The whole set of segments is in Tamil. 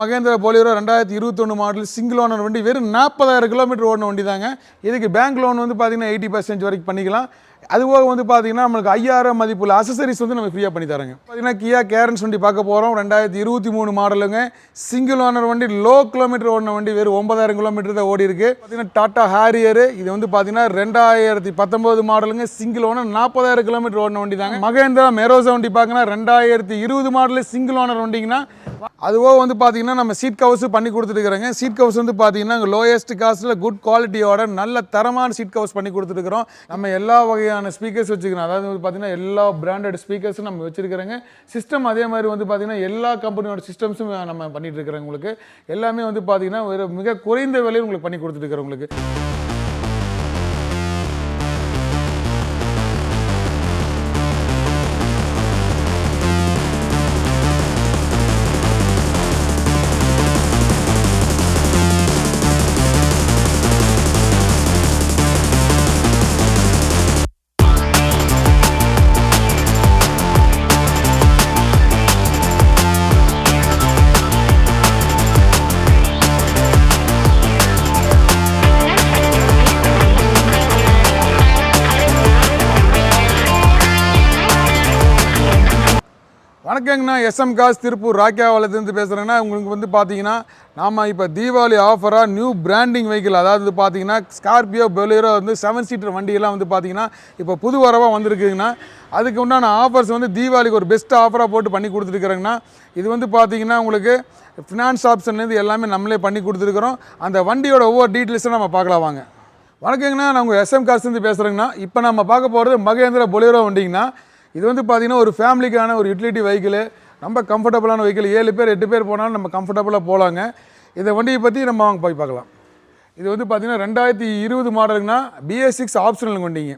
மகேந்திர போலியரோ ரெண்டாயிரத்தி இருபத்தொன்று மாடல் சிங்கிள் ஓனர் வண்டி வெறும் நாற்பதாயிரம் கிலோமீட்டர் ஓடின வண்டி தாங்க இதுக்கு பேங்க் லோன் வந்து பார்த்தீங்கன்னா எயிட்டி பர்சன்ட் வரைக்கும் பண்ணிக்கலாம். அது போக வந்து பார்த்தீங்கன்னா நம்மளுக்கு ஐயாயிரம் மதிப்புள்ள அசசரிஸ் வந்து நம்ம ஃப்ரீயாக பண்ணி தராங்க பார்த்தீங்கன்னா கியா கேரன்ஸ் வண்டி பார்க்க போகிறோம் ரெண்டாயிரத்தி இருபத்தி மூணு மாடலுங்க. சிங்கிள் ஓனர் வண்டி லோ கிலோமீட்டர் ஓடின வண்டி வெறும் ஒன்பதாயிரம் கிலோமீட்டர் தான் ஓடி இருக்குது பார்த்தீங்கன்னா டாட்டா ஹாரியரு இது வந்து பார்த்தீங்கன்னா ரெண்டாயிரத்தி பத்தொம்போது மாடலுங்க. சிங்கிள் ஓனர் நாற்பதாயிரம் கிலோமீட்டர் ஓடின வண்டி தாங்க மகேந்திரா மெரோசா வண்டி பார்க்கணும் ரெண்டாயிரத்தி இருபது மாடலு சிங்கிள் ஓனர் வண்டிங்கன்னா அதுவோ வந்து பார்த்தீங்கன்னா நம்ம சீட் கவர்ஸ் பண்ணி கொடுத்துருக்குறோங்க சீட் கவர்ஸ் வந்து பார்த்தீங்கன்னா லோயஸ்ட் காஸ்ட்டில் குட் குவாலிட்டியோட நல்ல தரமான சீட் கவர்ஸ் பண்ணி கொடுத்துருக்குறோம் நம்ம எல்லா வகையான ஸ்பீக்கர்ஸ் வச்சுக்கிறோம். அதாவது வந்து பார்த்தீங்கன்னா எல்லா பிராண்டட் ஸ்பீக்கர்ஸும் நம்ம வச்சுருக்கிறோங்க. சிஸ்டம் அதே மாதிரி வந்து பார்த்தீங்கன்னா எல்லா கம்பெனியோட சிஸ்டம்ஸும் நம்ம பண்ணிட்டு இருக்கிறோம் உங்களுக்கு. எல்லாமே வந்து பார்த்தீங்கன்னா ஒரு மிக குறைந்த விலையில் உங்களுக்கு பண்ணி கொடுத்துருக்குறோம் உங்களுக்கு. வணக்கங்கண்ணா. எஸ்எம் காஸ் திருப்பூர் ராக்கியாவாலத்துலேருந்து பேசுகிறேன்னா உங்களுக்கு வந்து பார்த்தீங்கன்னா நாம் இப்போ தீபாவளி ஆஃபராக நியூ பிராண்டிங் வெஹிக்கிள் அதாவது பார்த்தீங்கன்னா ஸ்கார்பியோ பொலேரோ வந்து செவன் சீட்டர் வண்டியெல்லாம் வந்து பார்த்தீங்கன்னா இப்போ புது வரவாக வந்திருக்குங்கண்ணா. அதுக்கு உண்டான ஆஃபர்ஸ் வந்து தீபாவளிக்கு ஒரு பெஸ்ட் ஆஃபராக போட்டு பண்ணி கொடுத்துருக்குறேங்கண்ணா. இது வந்து பார்த்தீங்கன்னா உங்களுக்கு ஃபினான்ஸ் ஆப்ஷன்லேருந்து எல்லாமே நம்மளே பண்ணி கொடுத்துருக்குறோம். அந்த வண்டியோட ஒவ்வொரு டீட்டெயில்ஸும் நம்ம பார்க்கலாம் வாங்க. வணக்கங்கண்ணா. நான் உங்கள் எஸ்எம் காஸ்லேருந்து பேசுகிறேங்கண்ணா இப்போ நம்ம பார்க்க போகிறது மகேந்திர பொலேரோ வண்டிங்கண்ணா. இது வந்து பார்த்தீங்கன்னா ஒரு ஃபேமிலிக்கான ஒரு யூட்டிலிட்டி வெஹிக்கிள் ரொம்ப கம்ஃபர்டபுளான வெஹிக்கிள் ஏழு பேர் எட்டு பேர் போனாலும் நம்ம கம்ஃபர்டபுளாக போகலாங்க இந்த வண்டியை பற்றி நம்ம வாங்க போய் பார்க்கலாம். இது வந்து பார்த்தீங்கன்னா ரெண்டாயிரத்தி இருபது மாடலுங்கன்னா பிஎஸ் சிக்ஸ் ஆப்ஷனல் வண்டிங்க.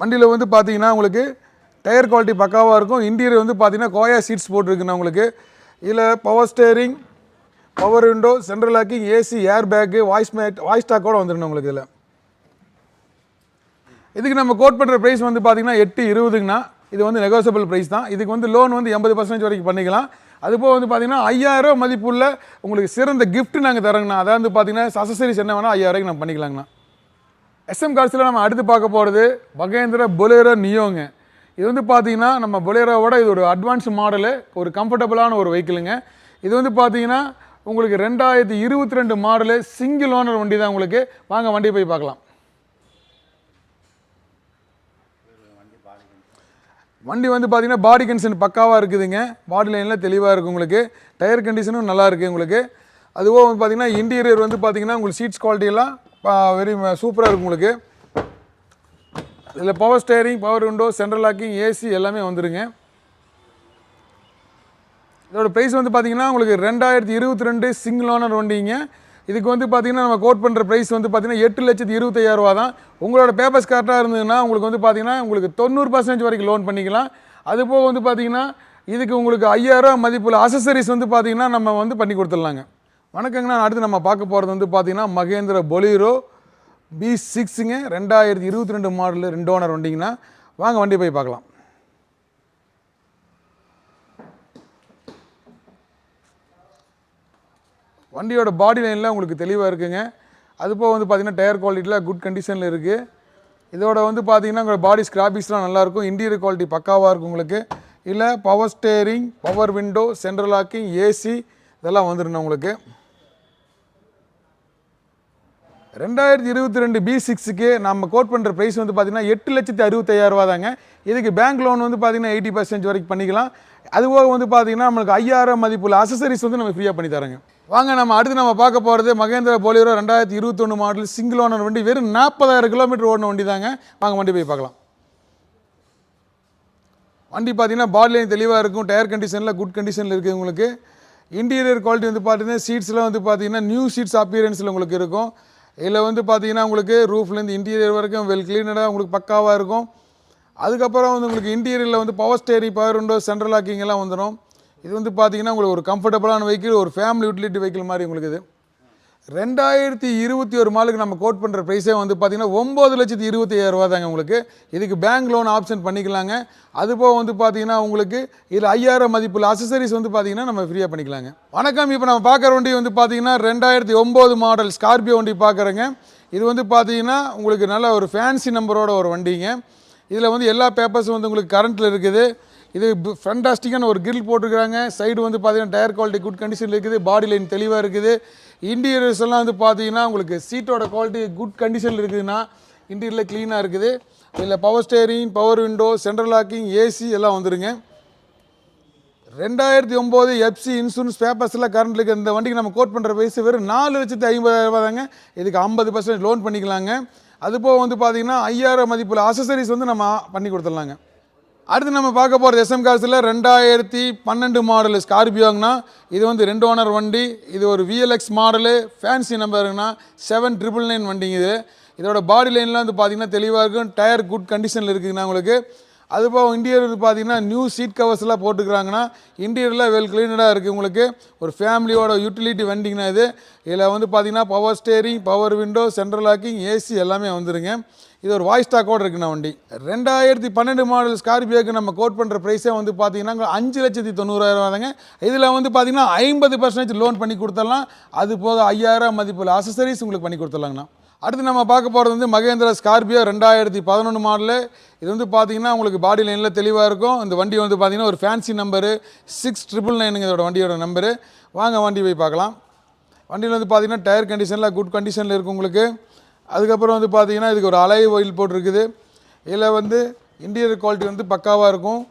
வண்டியில் வந்து பார்த்தீங்கன்னா உங்களுக்கு டயர் குவாலிட்டி பக்காவாக இருக்கும். இன்டீரியர் வந்து பார்த்தீங்கன்னா கோயா சீட்ஸ் போட்டிருக்குண்ணா உங்களுக்கு. இதில் power steering power window central locking AC air bag voice mat voice ஸ்டாக்கோட வந்துடணும் உங்களுக்கு இதில். இதுக்கு நம்ம கோட் பண்ணுற ப்ரைஸ் வந்து பார்த்தீங்கன்னா எட்டு இருபதுங்கண்ணா. இது வந்து நெகோசியபிள் ப்ரைஸ் தான். இதுக்கு வந்து லோன் வந்து எண்பது பர்சன்டேஜ் வரைக்கும் பண்ணிக்கலாம். அதுபோக வந்து பார்த்தீங்கன்னா ஐயாயிரம் மதிப்புள்ள உங்களுக்கு சிறந்த கிஃப்ட் நாங்கள் தரோங்கண்ணா அதாவது வந்து பார்த்தீங்கன்னா அசசரிஸ் என்ன வேணால் ஐயாயிரம் நம்ம பண்ணிக்கலாங்கண்ணா. எஸ்எம் கார்ஸில் நம்ம அடுத்து பார்க்க போகிறது மகேந்திர பொலேரோ நியோங்க. இது வந்து பார்த்தீங்கன்னா நம்ம பொலேரோவோட இது ஒரு அட்வான்ஸ் மாடலு ஒரு கம்ஃபர்டபுளான ஒரு வெஹிக்கிளுங்க இது வந்து பார்த்தீங்கன்னா உங்களுக்கு ரெண்டாயிரத்தி இருபத்தி ரெண்டு மாடலு சிங்கிள் ஓனர் வண்டி தான் உங்களுக்கு. வாங்க வண்டியை போய் பார்க்கலாம். வண்டி வந்து பார்த்திங்கன்னா பாடி கண்டிஷன் பக்காவாக இருக்குதுங்க. பாடி லைனில் தெளிவாக இருக்குது உங்களுக்கு. டயர் கண்டிஷனும் நல்லா இருக்குது உங்களுக்கு. அதுவும் வந்து பார்த்திங்கன்னா இன்டீரியர் வந்து பார்த்திங்கன்னா உங்களுக்கு சீட்ஸ் குவாலிட்டியெல்லாம் வெரி சூப்பராக இருக்கும் உங்களுக்கு. இதில் power steering power window central locking AC எல்லாமே வந்துடுங்க இதோட ப்ரைஸ் வந்து பார்த்தீங்கன்னா உங்களுக்கு ரெண்டாயிரத்தி இருபத்தி ரெண்டு சிங்கிள் ஓனர் வண்டிங்க. இதுக்கு வந்து பார்த்தீங்கன்னா நம்ம கோட் பண்ணுற ப்ரைஸ் வந்து பார்த்திங்கன்னா எட்டு லட்சத்து இருபத்தையாயிரரூவா தான் உங்களோட பேப்பர்ஸ் கரெக்டாக இருந்ததுன்னா உங்களுக்கு வந்து பார்த்தீங்கன்னா உங்களுக்கு தொண்ணூறு பர்சன்டேஜ் வரைக்கும் லோன் பண்ணிக்கலாம். அது போக வந்து பார்த்தீங்கன்னா இதுக்கு உங்களுக்கு ஐயாயிரரூவா மதிப்புள்ள அசசரிஸ் வந்து பார்த்தீங்கன்னா நம்ம வந்து பண்ணி கொடுத்துடலாங்க. வணக்கங்கண்ணா. அடுத்து நம்ம பார்க்க போகிறது வந்து பார்த்தீங்கன்னா மகேந்திர பொலீரோ பி சிக்ஸுங்க ரெண்டாயிரத்தி இருபத்தி ரெண்டு மாடலு ரெண்டு ஓனர் வண்டிங்கன்னா வாங்க வண்டி போய் பார்க்கலாம். வண்டியோட பாடி லைன்லாம் உங்களுக்கு தெளிவாக இருக்குங்க. அது போக வந்து பார்த்தீங்கன்னா டயர் குவாலிட்டியில் குட் கண்டிஷனில் இருக்குது இதோட வந்து பார்த்திங்கன்னா உங்கள் பாடி ஸ்கிராபிக்ஸ்லாம் நல்லாயிருக்கும் இன்டீரியர் குவாலிட்டி பக்காவாக இருக்கும் உங்களுக்கு. இல்லை power steering power window central locking AC இதெல்லாம் வந்துருண்ணா உங்களுக்கு. ரெண்டாயிரத்தி இருபத்தி ரெண்டு பி சிக்ஸுக்கு நம்ம கோட் பண்ணுற ப்ரைஸ் வந்து பார்த்தீங்கன்னா எட்டு லட்சத்தி அறுபத்தையாயிரரூவா தாங்க இதுக்கு பேங்க் லோன் வந்து பார்த்தீங்கன்னா எயிட்டி பர்சன்டேஜ் வரைக்கும் பண்ணிக்கலாம். அதுபோக வந்து பார்த்தீங்கன்னா நம்மளுக்கு ஐயாயிரம் மதிப்புள்ள அசசரிஸ் வந்து நம்ம ஃப்ரீயாக பண்ணி தராங்க வாங்க நம்ம அடுத்து நம்ம பார்க்க போகிறது மகேந்திர போலியரோ ரெண்டாயிரத்தி இருபத்தொன்று மாடல் சிங்கிள் ஓனர் வண்டி. வெறும் நாற்பதாயிரம் கிலோமீட்டர் ஓடின வண்டி தாங்க வாங்க வண்டி போய் பார்க்கலாம். வண்டி பார்த்தீங்கன்னா பாடி லைன் தெளிவாக இருக்கும். டயர் கண்டிஷனில் குட் கண்டிஷனில் இருக்குது உங்களுக்கு. இன்டீரியர் குவாலிட்டி வந்து பார்த்தீங்கன்னா சீட்ஸ்லாம் வந்து பார்த்தீங்கன்னா நியூ சீட்ஸ் அப்பியரன்ஸில் உங்களுக்கு இருக்கும். இதில் வந்து பார்த்தீங்கன்னா உங்களுக்கு ரூஃப்லேருந்து இன்டீரியர் வரைக்கும் வெல் கிளீனடாக உங்களுக்கு பக்காவாக இருக்கும். அதுக்கப்புறம் வந்து உங்களுக்கு இன்டீரியரில் வந்து power steering power window central லாக்கிங்லாம் வந்துடும். இது வந்து பார்த்தீங்கன்னா உங்களுக்கு ஒரு கம்ஃபர்டபுளான வெஹிக்கிள் ஒரு ஃபேமிலி யூட்டிலிட்டி வெஹிக்கிள் மாதிரி உங்களுக்கு இது. ரெண்டாயிரத்தி இருபத்தி ஒரு மாலுக்கு நம்ம கோட் பண்ணுற ப்ரைஸே வந்து பார்த்தீங்கன்னா ஒம்பது லட்சத்தி இருபத்தி ஐயாயிரரூவா ரூபா தாங்க உங்களுக்கு. இதுக்கு பேங்க் லோன் ஆப்ஷன் பண்ணிக்கலாங்க. அதுபோக வந்து பார்த்தீங்கன்னா உங்களுக்கு இதில் ஐயாயிரம் மதிப்பில் அசசரிஸ் வந்து பார்த்தீங்கன்னா நம்ம ஃப்ரீயாக பண்ணிக்கலாங்க. வணக்கம். இப்போ நம்ம பார்க்குற வண்டி வந்து பார்த்தீங்கன்னா ரெண்டாயிரத்தி ஒம்பது மாடல் ஸ்கார்பியோ வண்டி பார்க்குறேங்க. இது வந்து பார்த்தீங்கன்னா உங்களுக்கு நல்ல ஒரு ஃபேன்சி நம்பரோட ஒரு வண்டிங்க. இதில் வந்து எல்லா பேப்பர்ஸும் வந்து உங்களுக்கு கரண்ட்டில் இருக்குது. இது ஃபண்டாஸ்டிக்கான ஒரு கிரில் போட்டிருக்கிறாங்க சைடு வந்து பார்த்தீங்கன்னா டயர் குவாலிட்டி குட் கண்டிஷனில் இருக்குது. பாடி லைன் தெளிவாக இருக்குது. இன்டீரியர்ஸ் எல்லாம் வந்து பார்த்தீங்கன்னா உங்களுக்கு சீட்டோட குவாலிட்டி குட் கண்டிஷனில் இருக்குதுன்னா இன்டீரியரில் க்ளீனாக இருக்குது. இதில் power steering power window central locking AC எல்லாம் வந்துருங்க. ரெண்டாயிரத்தி ஒம்பது எஃப்சி இன்சூரன்ஸ் பேப்பர்ஸ்லாம் கரண்ட் இருக்குது இந்த வண்டிக்கு நம்ம கோட் பண்ணுற வயசு வெறும் நாலு லட்சத்து ஐம்பதாயிரம் தாங்க. இதுக்கு ஐம்பது பர்சன்ட் லோன் பண்ணிக்கலாங்க. அதுபோக வந்து பார்த்தீங்கன்னா ஐயாயிரம் மதிப்பில் அசசரிஸ் வந்து நம்ம பண்ணி கொடுத்துடலாங்க. அடுத்து நம்ம பார்க்க போகிறது எஸ்எம் கார்ஸில் ரெண்டாயிரத்தி பன்னெண்டு மாடலு ஸ்கார்பியோங்கண்ணா இது வந்து ரெண்டு ஓனர் வண்டி இது ஒரு விஎல்எக்ஸ் மாடலு ஃபேன்சி நம்பருங்கண்ணா செவன் ட்ரிபிள் நைன் வண்டிங்க இது. இதோட பாடி லைன்லாம் வந்து பார்த்திங்கன்னா தெளிவாக இருக்கும். டயர் குட் கண்டிஷனில் இருக்குதுண்ணா உங்களுக்கு. அதுபோக இன்டீரியர் வந்து பார்த்தீங்கன்னா நியூ சீட் கவர்ஸ்லாம் போட்டுக்கிறாங்கன்னா இன்டீரியரில் வெல் க்ளீனடாக இருக்குது உங்களுக்கு. ஒரு ஃபேமிலியோட யூட்டிலிட்டி வண்டிங்கண்ணா இது. இதில் வந்து பார்த்தீங்கன்னா power steering power window central locking AC எல்லாமே வந்துருங்க. இது ஒரு வாய்ஸ் ஸ்டாக்கோடு இருக்குண்ணா வண்டி. ரெண்டாயிரத்தி பன்னெண்டு மாடல் ஸ்கார்பியோக்கு நம்ம கோட் பண்ணுற ப்ரைஸே வந்து பார்த்தீங்கன்னா அஞ்சு லட்சத்தி தொண்ணூறாயிரம் தாங்க. இதில் வந்து பார்த்தீங்கன்னா ஐம்பது பர்சன்டேஜ் லோன் பண்ணி கொடுத்துடலாம் அது போக ஐயாயிரம் மதிப்புள்ள அசசரிஸ் உங்களுக்கு பண்ணி கொடுத்துடலாங்கண்ணா அடுத்து நம்ம பார்க்க போகிறது வந்து மகேந்திரா ஸ்கார்பியோ ரெண்டாயிரத்தி பதினொன்று மாடலு இது வந்து பார்த்தீங்கன்னா உங்களுக்கு பாடி லைனில் தெளிவாக இருக்கும். இந்த வண்டி வந்து பார்த்தீங்கன்னா ஒரு ஃபேன்சி நம்பரு சிக்ஸ் ட்ரிபிள் நைனுங்க இதோட வண்டியோட நம்பரு வாங்க வண்டி போய் பார்க்கலாம். வண்டியில் வந்து பார்த்தீங்கன்னா டயர் கண்டிஷனில் குட் கண்டிஷனில் இருக்கும் உங்களுக்கு. அதுக்கப்புறம் வந்து பார்த்தீங்கன்னா இதுக்கு ஒரு அலை ஒயில் போட்டிருக்குது. இதில் வந்து இன்டீரியர் குவாலிட்டி வந்து பக்காவாக இருக்கும்.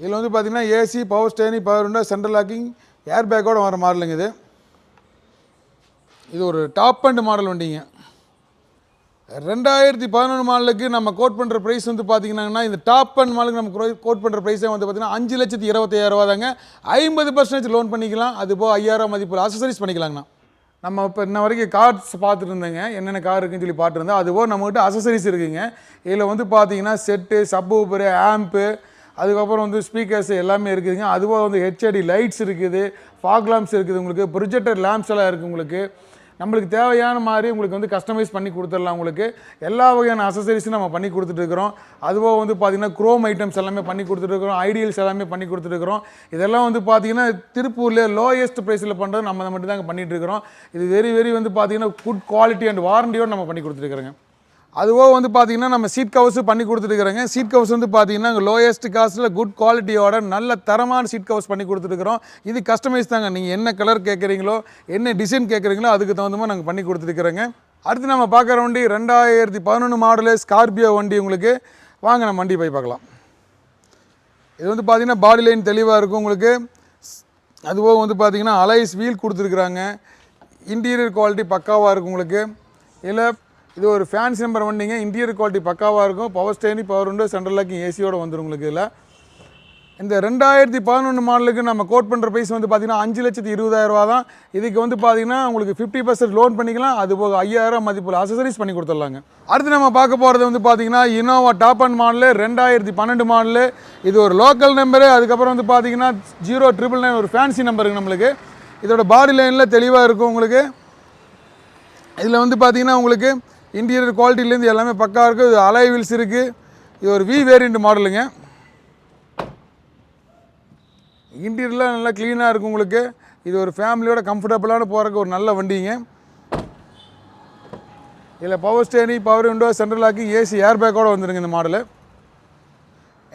இதில் வந்து பார்த்தீங்கன்னா AC power steering power window central locking air பேக்கோடு வர மாடலுங்க இது. இது ஒரு டாப் அண்ட் மாடல் வண்டிங்க. ரெண்டாயிரத்தி பதினொன்று மாடலுக்கு நம்ம கோட் பண்ணுற ப்ரைஸ் வந்து பார்த்தீங்கன்னா இந்த டாப் அண்ட் மாலுக்கு நம்ம கோட் பண்ணுற ப்ரைஸே வந்து பார்த்தீங்கன்னா அஞ்சு லட்சத்தி இருபத்தாயிரம் ரூபா தாங்க. ஐம்பது பர்சன்டேஜ் லோன் பண்ணிக்கலாம் அது போக ஐயாயிரம் மதிப்பு அசசரிஸ் பண்ணிக்கலாங்கண்ணா. நம்ம இப்போ இன்ன வரைக்கும் கார்ஸ் பார்த்துட்டு இருந்தேங்க என்னென்ன கார் இருக்குன்னு சொல்லி பார்த்துருந்தோம் அதுபோக நம்மகிட்ட அசசரிஸ் இருக்குங்க. இதில் வந்து பார்த்தீங்கன்னா செட்டு சப் ஊப்பரு ஆம்ப்பு அதுக்கப்புறம் வந்து ஸ்பீக்கர்ஸ் எல்லாமே இருக்குதுங்க. அதுபோக வந்து ஹெச்ஐடி லைட்ஸ் இருக்குது ஃபாக் லேம்ப்ஸ் இருக்குது உங்களுக்கு ப்ரொஜெக்டர் லேம்ப்ஸ் எல்லாம் இருக்குது உங்களுக்கு. நம்மளுக்கு தேவையான மாதிரி உங்களுக்கு வந்து கஸ்டமைஸ் பண்ணி கொடுத்துடலாம் உங்களுக்கு. எல்லா வகையான அசசரிஸும் நம்ம பண்ணி கொடுத்துட்ருக்குறோம் அதுபோக வந்து பார்த்திங்கன்னா குரோம் ஐட்டம்ஸ் எல்லாமே பண்ணி கொடுத்துட்ருக்குறோம் ஐடியல்ஸ் எல்லாமே பண்ணி கொடுத்துட்ருக்குறோம் இதெல்லாம் வந்து பார்த்திங்கன்னா திருப்பூரில் லோயஸ்ட் ப்ரைஸில் பண்ணுறது நம்ம மட்டும்தாங்க பண்ணிகிட்ருக்குறோம் இது வெரி வெரி வந்து பார்த்திங்கன்னா குட் குவாலிட்டி அண்ட் வாரண்டியோடு நம்ம பண்ணி கொடுத்துருக்குறோங்க அதுவோ வந்து பார்த்தீங்கன்னா நம்ம சீட் கவர்ஸும் பண்ணி கொடுத்துருக்குறோங்க சீட் கவர்ஸ் வந்து பார்த்தீங்கன்னா லோயஸ்ட் காஸ்ட்டில் குட் குவாலிட்டியோட நல்ல தரமான சீட் கவர்ஸ் பண்ணி கொடுத்துருக்குறோம் இது கஸ்டமைஸ் தாங்க. நீங்கள் என்ன கலர் கேட்குறீங்களோ என்ன டிசைன் கேட்குறீங்களோ அதுக்கு தகுந்த மாதிரி நாங்கள் பண்ணி கொடுத்துருக்குறோங்க அடுத்து நம்ம பார்க்குற வண்டி ரெண்டாயிரத்தி பதினொன்று மாடலு ஸ்கார்பியோ வண்டி உங்களுக்கு. வாங்க நம்ம வண்டி போய் பார்க்கலாம். இது வந்து பார்த்திங்கன்னா பாடி லைன் தெளிவாக இருக்கும் உங்களுக்கு. அதுபோக வந்து பார்த்திங்கன்னா அலைஸ் வீல் கொடுத்துருக்குறாங்க இன்டீரியர் குவாலிட்டி பக்காவாக இருக்கும் உங்களுக்கு. இதில் இது ஒரு ஃபேன்ஸ் நம்பர் வண்டிங்க. இன்டீரியர் குவாலிட்டி பக்காவாக இருக்கும். பவர் ஸ்டேனி பவர் உண்டு சென்ட்ரல் லாக்கிங் ஏசியோடு வந்துடும் உங்களுக்கு இதில். இந்த ரெண்டாயிரத்தி பதினொன்று மாடலுக்கு நம்ம கோட் பண்ணுற ப்ரைஸ் வந்து பார்த்தீங்கன்னா அஞ்சு லட்சத்தி இருபதாயிரம் ரூபா தான். இதுக்கு வந்து பார்த்தீங்கன்னா உங்களுக்கு ஃபிஃப்டி பர்சன்ட் லோன் பண்ணிக்கலாம். அது போக ஐயாயிரம் மதிப்புள்ள அசசரிஸ் பண்ணி கொடுத்துடலாங்க. அடுத்து நம்ம பார்க்க போகிறது வந்து பார்த்தீங்கன்னா இனோவா டாப் அண்ட் மாடலு ரெண்டாயிரத்தி பன்னெண்டு மாடலு இது ஒரு லோக்கல் நம்பரு அதுக்கப்புறம் வந்து பார்த்தீங்கன்னா ஜீரோ ட்ரிபிள் நைன் ஒரு ஃபேன்சி நம்பருங்க நம்மளுக்கு. இதோட பாடி லைனில் தெளிவாக இருக்கும் உங்களுக்கு. இதில் வந்து பார்த்திங்கன்னா உங்களுக்கு இன்டீரியர் குவாலிட்டிலேருந்து எல்லாமே பக்கா இருக்குது இது அலை வீல்ஸ் இருக்குது இது ஒரு வி வேரியண்ட் மாடலுங்க இன்டீரியர்லாம் நல்லா க்ளீனாக இருக்கும் உங்களுக்கு. இது ஒரு ஃபேமிலியோட கம்ஃபர்டபுளான போகிறக்கு ஒரு நல்ல வண்டிங்க. இதில் power steering power window central locking AC air பேக்கோடு வந்துருங்க இந்த மாடலு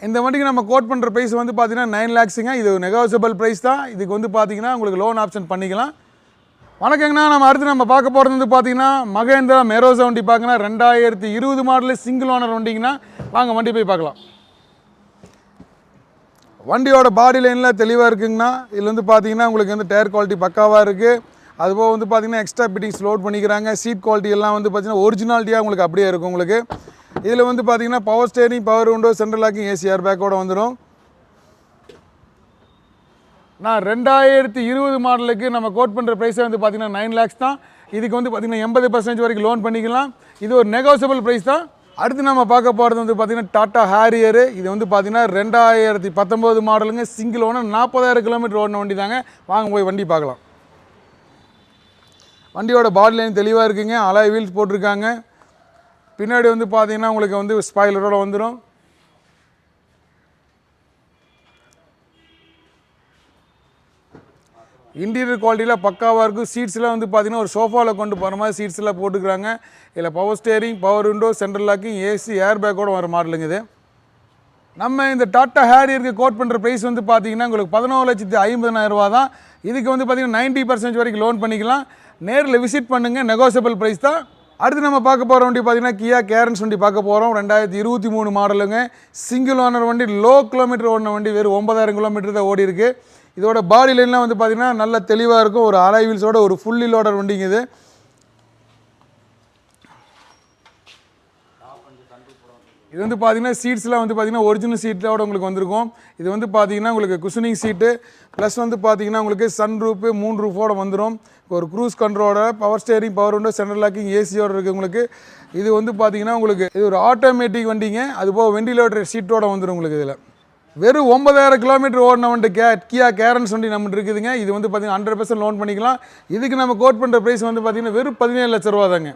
இந்த வண்டிக்கு நம்ம கோட் பண்ணுற ப்ரைஸ் வந்து பார்த்தீங்கன்னா நைன் லேக்ஸுங்க இது நெகோசியபிள் ப்ரைஸ் தான். இதுக்கு வந்து பார்த்திங்கன்னா உங்களுக்கு லோன் ஆப்ஷன் பண்ணிக்கலாம். வணக்கங்கண்ணா. நம்ம அடுத்து நம்ம பார்க்க போகிறது வந்து பார்த்தீங்கன்னா மகேந்திரா மெரோசா வண்டி பார்க்கணும் ரெண்டாயிரத்தி இருபது மாடலு சிங்கிள் ஓனர் வண்டிங்கன்னா வாங்க வண்டி போய் பார்க்கலாம். வண்டியோட பாடி லைனில் தெளிவாக இருக்குங்கண்ணா. இதில் வந்து பார்த்தீங்கன்னா உங்களுக்கு வந்து டயர் குவாலிட்டி பக்காவாக இருக்குது அதுபோக வந்து பார்த்தீங்கன்னா எக்ஸ்ட்ரா பிட்டிங்ஸ் லோட் பண்ணிக்கிறாங்க. சீட் குவாலிட்டி எல்லாம் வந்து பார்த்தீங்கன்னா ஒரிஜினாலிட்டியாக உங்களுக்கு அப்படியே இருக்கும் உங்களுக்கு. இதில் வந்து பார்த்தீங்கன்னா power steering power window central locking AC air பேக்கோடு வந்துடும் நான் ரெண்டாயிரத்தி இருபது மாடலுக்கு நம்ம கோட் பண்ணுற ப்ரைஸே வந்து பார்த்தீங்கன்னா நைன் லேக்ஸ் தான். இதுக்கு வந்து பார்த்தீங்கன்னா எண்பது பர்சன்டேஜ் வரைக்கும் லோன் பண்ணிக்கலாம். இது ஒரு நெகோசியபிள் ப்ரைஸ் தான். அடுத்து நம்ம பார்க்க போகிறது வந்து பார்த்திங்கன்னா டாட்டா ஹேரியரு இது வந்து பார்த்திங்கன்னா ரெண்டாயிரத்தி பத்தொம்போது மாடலுங்க. சிங்கிள் ஓனர் நாற்பதாயிரம் கிலோமீட்டர் ஓடின வண்டி தாங்க. வாங்க போய் வண்டி பார்க்கலாம். வண்டியோட பாடி லைன் தெளிவாக இருக்குங்க. அலாய் வீல்ஸ் போட்டிருக்காங்க. பின்னாடி வந்து பார்த்தீங்கன்னா உங்களுக்கு வந்து ஸ்பாய்லரோடு வந்துடும் இன்டீரியர் குவாலிட்டியில் பக்காவாக இருக்கும் சீட்ஸ்லாம் வந்து பார்த்தீங்கன்னா ஒரு சோஃபாவில் கொண்டு போகிற மாதிரி சீட்ஸ்லாம் போட்டுக்கிறாங்க. இதில் power steering power window central locking AC air பேக்கோட வர மாடலுங்க இது. நம்ம இந்த டாட்டா ஹேரியருக்கு கோட் பண்ணுற ப்ரைஸ் வந்து பார்த்தீங்கன்னா உங்களுக்கு பதினோரு லட்சத்து ஐம்பதனாயிரரூபா தான். இதுக்கு வந்து பார்த்தீங்கன்னா நைன்ட்டி பர்சன்ட் வரைக்கும் லோன் பண்ணிக்கலாம். நேரில் விசிட் பண்ணுங்கள் நெகோசியபிள் ப்ரைஸ் தான். அடுத்து நம்ம பார்க்க போகிற வண்டி பார்த்தீங்கன்னா கியா கேரன்ஸ் வண்டி பார்க்க போகிறோம் ரெண்டாயிரத்தி இருபத்தி மூணு மாடலுங்க. சிங்கிள் ஓனர் வண்டி லோ கிலோமீட்டர் ஓடின வண்டி வெறும் ஒன்பதாயிரம் கிலோமீட்டர் தான் ஓடி இருக்குது இதோட பாடி லைன்லாம் வந்து பார்த்தீங்கன்னா நல்ல தெளிவாக இருக்கும். ஒரு அலாய் வீல்ஸோட ஒரு ஃபுல்லி லோடர் வண்டிங்க இது இது வந்து பார்த்தீங்கன்னா சீட்ஸ்லாம் வந்து பார்த்தீங்கன்னா ஒரிஜினல் சீட்டோட உங்களுக்கு வந்திருக்கும். இது வந்து பார்த்தீங்கன்னா உங்களுக்கு குஷனிங் சீட்டு ப்ளஸ் வந்து பார்த்தீங்கன்னா உங்களுக்கு சன் ரூப்பு மூணு ரூஃபோட வந்துடும் ஒரு cruise கண்ட்ரோலோட power steering power window central locking ஏசியோட இருக்குது உங்களுக்கு. இது வந்து பார்த்தீங்கன்னா உங்களுக்கு இது ஒரு ஆட்டோமேட்டிக் வண்டிங்க. அது போக வெண்டிலேட்டர் சீட்டோட வந்துடும் உங்களுக்கு இதில். வெறும் ஒன்பதாயிரம் கிலோமீட்டர் ஓடினவன்ட்டு கே கியா கேரன்ஸ் வண்டி நம்மகிட்ட இருக்குதுங்க. இது வந்து பார்த்தீங்கன்னா ஹண்ட்ரட் பர்சன்ட் லோன் பண்ணிக்கலாம். இதுக்கு நம்ம கோட் பண்ணுற ப்ரைஸ் வந்து பார்த்தீங்கன்னா வெறும் பதினேழு லட்ச ரூபா தாங்க